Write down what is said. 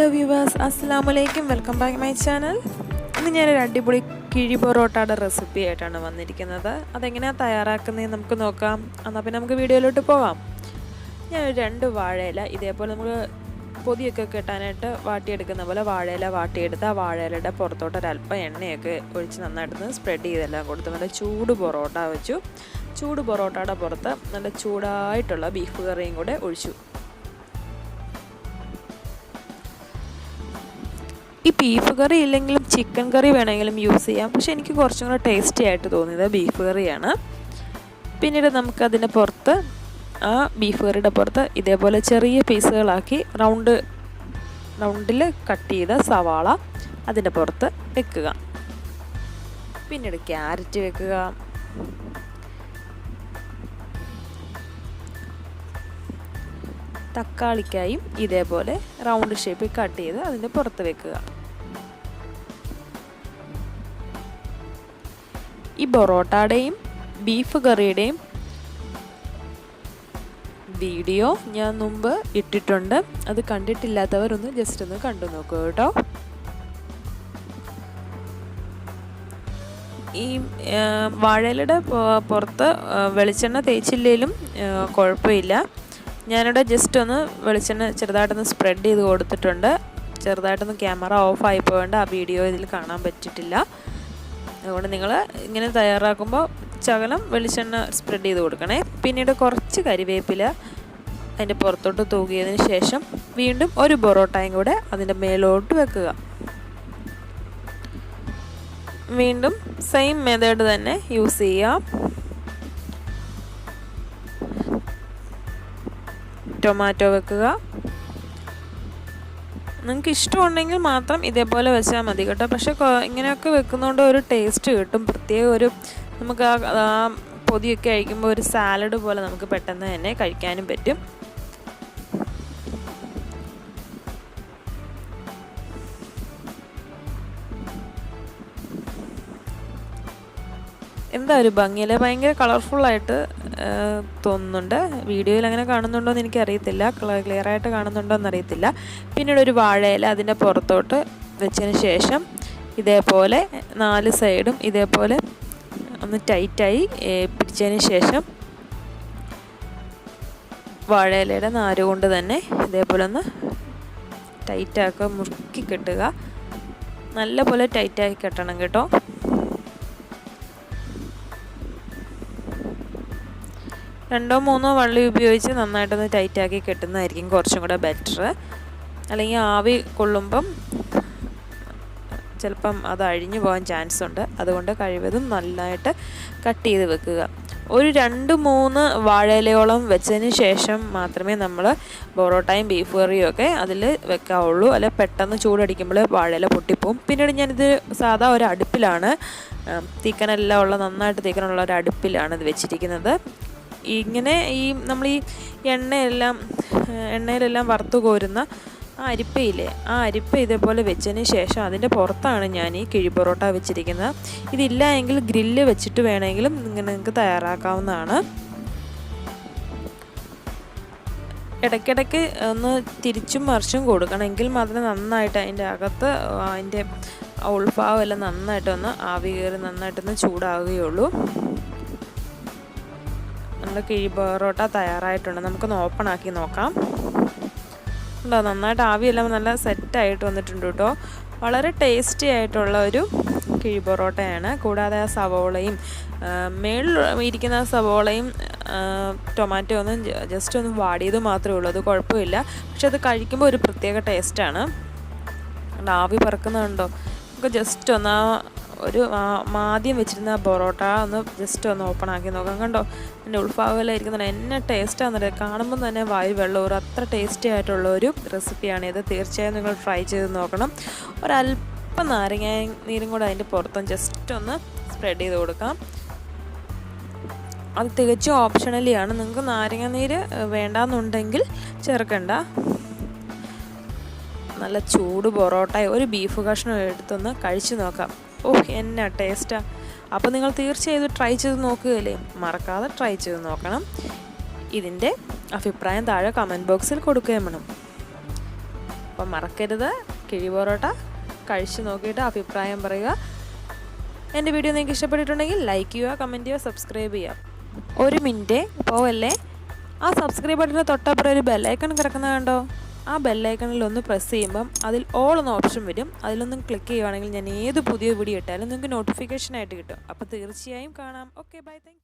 Hello viewers അസ്സാം വലൈക്കും welcome back my channel ഇന്ന് ഞാനൊരു അടിപൊളി കിഴി പൊറോട്ടയുടെ റെസിപ്പി ആയിട്ടാണ് വന്നിരിക്കുന്നത്. അതെങ്ങനെയാണ് തയ്യാറാക്കുന്നതെന്ന് നമുക്ക് നോക്കാം. എന്നാൽ പിന്നെ നമുക്ക് വീഡിയോയിലോട്ട് പോവാം. ഞാൻ രണ്ട് വാഴയില ഇതേപോലെ നമുക്ക് പൊതിയൊക്കെ കെട്ടാനായിട്ട് വാട്ടിയെടുക്കുന്ന പോലെ വാഴയില വാട്ടിയെടുത്ത് ആ വാഴയിലയുടെ പുറത്തോട്ട് ഒരല്പം എണ്ണയൊക്കെ ഒഴിച്ച് നന്നായിട്ട് സ്പ്രെഡ് ചെയ്തെല്ലാം കൊടുത്ത് നല്ല ചൂട് പൊറോട്ട വെച്ചു. ചൂട് പൊറോട്ടയുടെ പുറത്ത് നല്ല ചൂടായിട്ടുള്ള ബീഫ് കറിയും കൂടെ ഒഴിച്ചു. ഈ ബീഫ് കറി ഇല്ലെങ്കിലും ചിക്കൻ കറി വേണമെങ്കിലും യൂസ് ചെയ്യാം. പക്ഷെ എനിക്ക് കുറച്ചും കൂടെ ടേസ്റ്റി ആയിട്ട് തോന്നിയത് ബീഫ് കറിയാണ് പിന്നീട് നമുക്കതിന്റെ പുറത്ത് ആ ബീഫ് കറിയുടെ പുറത്ത് ഇതേപോലെ ചെറിയ പീസുകളാക്കി റൗണ്ട് റൗണ്ടിൽ കട്ട് ചെയ്ത സവാള അതിന്റെ പുറത്ത് വെക്കുക. പിന്നീട് ക്യാരറ്റ് വെക്കുക. തക്കാളിക്കായും ഇതേപോലെ റൗണ്ട് ഷേപ്പിൽ കട്ട് ചെയ്ത് അതിന്റെ പുറത്ത് വെക്കുക. ഈ പൊറോട്ടയുടെയും ബീഫ് കറിയുടെയും വീഡിയോ ഞാൻ മുമ്പ് ഇട്ടിട്ടുണ്ട്. അത് കണ്ടിട്ടില്ലാത്തവരൊന്ന് ജസ്റ്റ് ഒന്ന് കണ്ടു നോക്കുക കേട്ടോ. ഈ വാഴയിലയുടെ പുറത്ത് വെളിച്ചെണ്ണ തേച്ചില്ലേലും കുഴപ്പമില്ല. ഞാനിവിടെ ജസ്റ്റ് ഒന്ന് വെളിച്ചെണ്ണ ചെറുതായിട്ടൊന്ന് സ്പ്രെഡ് ചെയ്ത് കൊടുത്തിട്ടുണ്ട്. ചെറുതായിട്ടൊന്ന് ക്യാമറ ഓഫ് ആയി പോകേണ്ട ആ വീഡിയോ ഇതിൽ കാണാൻ പറ്റിയിട്ടില്ല. അതുകൊണ്ട് നിങ്ങൾ ഇങ്ങനെ തയ്യാറാക്കുമ്പോൾ ശകലം വെളിച്ചെണ്ണ സ്പ്രെഡ് ചെയ്ത് കൊടുക്കണേ. പിന്നീട് കുറച്ച് കരിവേപ്പില അതിന്റെ പുറത്തോട്ട് തൂകിയതിന് ശേഷം വീണ്ടും ഒരു പൊറോട്ടയും കൂടെ അതിന്റെ മേലോട്ട് വെക്കുക. വീണ്ടും സെയിം മെത്തേഡ് തന്നെ യൂസ് ചെയ്യാം. ടൊമാറ്റോ വെക്കുക. നിങ്ങൾക്ക് ഇഷ്ടമുണ്ടെങ്കിൽ മാത്രം ഇതേപോലെ വെച്ചാൽ മതി കേട്ടോ. പക്ഷേ ഇങ്ങനെയൊക്കെ വെക്കുന്നതുകൊണ്ട് ഒരു ടേസ്റ്റ് കിട്ടും. പ്രത്യേക ഒരു നമുക്ക് ആ പൊതിയൊക്കെ കഴിക്കുമ്പോൾ ഒരു സാലഡ് പോലെ നമുക്ക് പെട്ടെന്ന് തന്നെ കഴിക്കാനും പറ്റും. എന്താ ഒരു ഭംഗിയല്ലേ? ഭയങ്കര കളർഫുള്ളായിട്ട് തോന്നുന്നുണ്ട്. വീഡിയോയിൽ അങ്ങനെ കാണുന്നുണ്ടോ എന്ന് എനിക്കറിയത്തില്ല. ക്ലിയർ ആയിട്ട് കാണുന്നുണ്ടോ എന്നറിയത്തില്ല പിന്നീട് ഒരു വാഴയില അതിന്റെ പുറത്തോട്ട് വെച്ചതിന് ശേഷം ഇതേപോലെ നാല് സൈഡും ഇതേപോലെ ഒന്ന് ടൈറ്റായി പിടിച്ചതിന് ശേഷം വാഴയിലയുടെ നാര് കൊണ്ട് തന്നെ ഇതേപോലെ ഒന്ന് ടൈറ്റാക്കുക മുറുക്കി കെട്ടുക. നല്ലപോലെ ടൈറ്റാക്കി കെട്ടണം കേട്ടോ. രണ്ടോ മൂന്നോ വള്ളി ഉപയോഗിച്ച് നന്നായിട്ടൊന്ന് ടൈറ്റാക്കി കെട്ടുന്നതായിരിക്കും കുറച്ചും കൂടെ ബെറ്റർ അല്ലെങ്കിൽ ആവി കൊള്ളുമ്പം ചിലപ്പം അത് അഴിഞ്ഞു പോകാൻ ചാൻസ് ഉണ്ട്. അതുകൊണ്ട് കഴിവതും നന്നായിട്ട് കട്ട് ചെയ്ത് വെക്കുക. ഒരു രണ്ട് മൂന്ന് വാഴയിലയോളം വെച്ചതിന് ശേഷം മാത്രമേ നമ്മൾ ബൊറോട്ടയും ബീഫ് കറിയും ഒക്കെ അതിൽ വെക്കാവുള്ളൂ. അല്ലെ പെട്ടെന്ന് ചൂടടിക്കുമ്പോൾ വാഴയില പൊട്ടിപ്പോവും. പിന്നീട് ഞാനിത് സാധാ ഒരു അടുപ്പിലാണ് തീക്കനെല്ലാം ഉള്ള നന്നായിട്ട് തീക്കനുള്ള ഒരു അടുപ്പിലാണ് ഇത് വെച്ചിരിക്കുന്നത്. ഇങ്ങനെ ഈ നമ്മൾ ഈ എണ്ണയെല്ലാം എണ്ണയിലെല്ലാം വറുത്ത് കോരുന്ന ആ അരിപ്പയില്ലേ ആ അരിപ്പ ഇതേപോലെ വെച്ചതിന് ശേഷം അതിന്റെ പുറത്താണ് ഞാൻ ഈ കിഴി പൊറോട്ട വെച്ചിരിക്കുന്നത്. ഇതില്ല എങ്കിൽ ഗ്രില്ല് വെച്ചിട്ട് വേണമെങ്കിലും ഇങ്ങനെ നിങ്ങൾക്ക് തയ്യാറാക്കാവുന്നതാണ്. ഇടയ്ക്കിടയ്ക്ക് ഒന്ന് തിരിച്ചും മറിച്ചും കൊടുക്കണം. എങ്കിൽ മാത്രമേ നന്നായിട്ട് അതിന്റെ അകത്ത് അതിന്റെ ഉൾഭാവം എല്ലാം നന്നായിട്ടൊന്ന് ആവി കയറി നന്നായിട്ടൊന്ന് ചൂടാവുകയുള്ളൂ. നമ്മുടെ കിഴി പൊറോട്ട തയ്യാറായിട്ടുണ്ട്. നമുക്കൊന്ന് ഓപ്പൺ ആക്കി നോക്കാം. ഉണ്ടോ? നന്നായിട്ട് ആവിയെല്ലാം നല്ല സെറ്റായിട്ട് വന്നിട്ടുണ്ട് കേട്ടോ. വളരെ ടേസ്റ്റി ആയിട്ടുള്ള ഒരു കിഴി പൊറോട്ടയാണ്. കൂടാതെ ആ സവോളയും മേളിൽ ഇരിക്കുന്ന സവോളയും ടൊമാറ്റോ ഒന്നും ജസ്റ്റ് ഒന്ന് വാടിയത് മാത്രമേ ഉള്ളൂ. അത് കുഴപ്പമില്ല. പക്ഷെ അത് കഴിക്കുമ്പോൾ ഒരു പ്രത്യേക ടേസ്റ്റാണ് ആവി പറക്കുന്നുണ്ടോ? നമുക്ക് ജസ്റ്റ് ഒന്ന് ആ ഒരു ആദ്യം വെച്ചിരുന്ന പൊറോട്ട ഒന്ന് ജസ്റ്റ് ഒന്ന് ഓപ്പൺ ആക്കി നോക്കാം. കണ്ടോ? എന്റെ ഉൾഭാഗത്തിലായിരിക്കുന്ന എന്നെ ടേസ്റ്റാണെന്നറിയാം കാണുമ്പോൾ തന്നെ വായു ഒരു അത്ര ടേസ്റ്റി ആയിട്ടുള്ള ഒരു റെസിപ്പിയാണ് ഇത്. തീർച്ചയായും നിങ്ങൾ ഫ്രൈ ചെയ്ത് നോക്കണം. ഒരല്പം നാരങ്ങ നീരും കൂടെ അതിന്റെ പുറത്തും ജസ്റ്റ് ഒന്ന് സ്പ്രെഡ് ചെയ്ത് കൊടുക്കാം. അത് തികച്ചും ഓപ്ഷണലിയാണ് നിങ്ങൾക്ക് നാരങ്ങ നീര് വേണ്ടാന്നുണ്ടെങ്കിൽ ചേർക്കണ്ട. നല്ല ചൂട് പൊറോട്ട ഒരു ബീഫ് കഷ്ണം എടുത്തൊന്ന് കഴിച്ചു നോക്കാം. ഓഹ് എന്നാ ടേസ്റ്റാ അപ്പോൾ നിങ്ങൾ തീർച്ചയായും ട്രൈ ചെയ്ത് നോക്കുകയല്ലേ? മറക്കാതെ ട്രൈ ചെയ്ത് നോക്കണം. ഇതിന്റെ അഭിപ്രായം താഴെ കമന്റ് ബോക്സിൽ കൊടുക്കുകയും വേണം. അപ്പം മറക്കരുത്. കിഴി പൊറോട്ട കഴിച്ച് നോക്കിയിട്ട് അഭിപ്രായം പറയുക. എന്റെ വീഡിയോ നിങ്ങൾക്ക് ഇഷ്ടപ്പെട്ടിട്ടുണ്ടെങ്കിൽ ലൈക്ക് ചെയ്യുക കമന്റ് ചെയ്യുക സബ്സ്ക്രൈബ് ചെയ്യുക. ഒരു മിനിറ്റ് പോവല്ലേ? ആ സബ്സ്ക്രൈബ് ബട്ടന്റെ തൊട്ടപ്പുറം ഒരു ബെല്ലൈക്കൺ കിടക്കുന്നത് കണ്ടോ? ആ ബെല്ലൈക്കണിൽ ഒന്ന് പ്രസ് ചെയ്യുമ്പം അതിൽ ഓൾ എന്ന ഓപ്ഷൻ വരും. അതിലൊന്നും ക്ലിക്ക് ചെയ്യുവാണെങ്കിൽ ഞാൻ ഏത് പുതിയ വീഡിയോ ഇട്ടാലും നിങ്ങൾക്ക് നോട്ടിഫിക്കേഷൻ ആയിട്ട് കിട്ടും. അപ്പോൾ തീർച്ചയായും കാണാം. Okay bye thank